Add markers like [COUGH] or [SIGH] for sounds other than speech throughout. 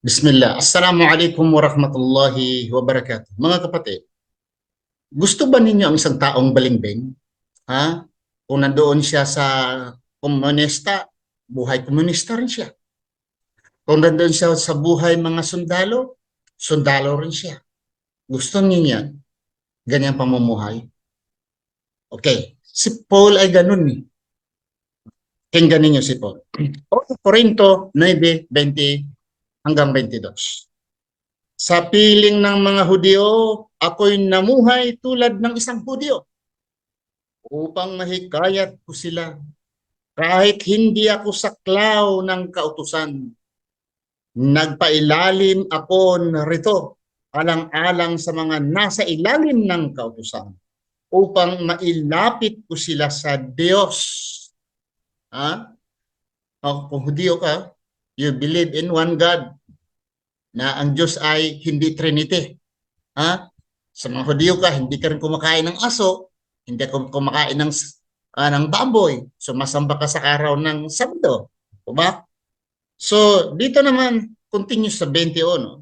Bismillah. Assalamualaikum warahmatullahi wabarakatuh. Mga kapatid, gusto ba ninyo ang isang taong balingbing? Ha? Kung nandoon siya sa komunista, buhay komunista rin siya. Kung nandoon siya sa buhay mga sundalo, sundalo rin siya. Gusto niyo yan? Ganyang pamumuhay? Okay. Si Paul ay ganun eh. Tingnan ninyo si Paul. [CLEARS THROAT] O Corinto 9.20 hanggang 22. Sa piling ng mga Hudyo, ako'y namuhay tulad ng isang Hudyo upang mahikayat ko sila kahit hindi ako saklaw ng kautusan. Nagpailalim ako narito alang-alang sa mga nasa ilalim ng kautusan upang mailapit ko sila sa Diyos. Ha? O, kung Hudyo ka, you believe in one God na ang Diyos ay hindi Trinity. Ha? Sa mga Hudyo ka, hindi ka rin kumakain ng aso, hindi ka kumakain ng, ah, ng baboy, sumasamba ka sa araw ng Sabado. O ba? So, dito naman, continue sa 21.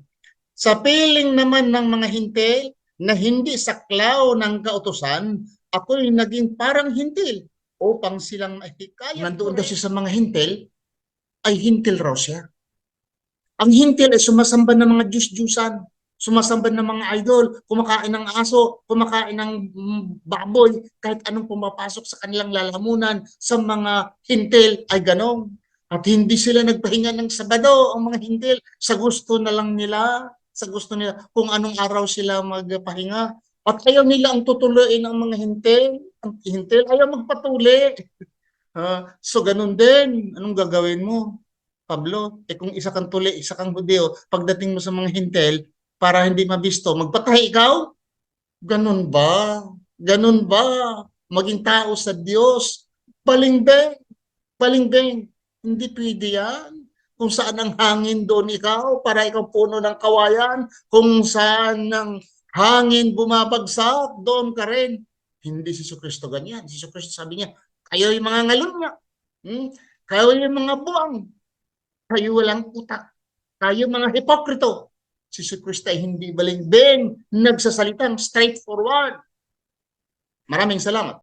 Sa piling naman ng mga hintil na hindi saklaw ng kautusan, ako'y naging parang hintil upang silang mahikayat. Nandoon daw siya sa mga hintil, ay hintil raw. Ang hintil ay sumasamba ng mga Diyos-Diyusan, sumasamba ng mga idol, kumakain ng aso, kumakain ng baboy, kahit anong pumapasok sa kanilang lalamunan sa mga hintil ay ganong. At hindi sila nagpahinga ng Sabado, ang mga hintil, sa gusto na lang nila, sa gusto nila, kung anong araw sila magpahinga. At ayaw nila ang tutuloyin ng mga hintil, ang hintil, ayaw magpatuli. Ah, so ganun din, anong gagawin mo? Pablo, eh kung isa kang tuli, isa kang Hudyo, pagdating mo sa mga hintel, para hindi mabisto, magpatay ikaw? Ganun ba? Ganun ba? Maging tao sa Diyos? Balingbeng, balingbeng. Hindi pwede yan. Kung saan ang hangin doon ikaw, para ikaw puno ng kawayan, kung saan ang hangin bumabagsak, doon ka rin. Hindi si Kristo ganyan. Si Kristo sabi niya, kayo yung mga ngalon niya. Hmm? Kayo yung mga buwang. Kayo walang utak. Kayo mga hipokrito. Si Kristo ay hindi balingbing, nagsasalitang straightforward. Maraming salamat.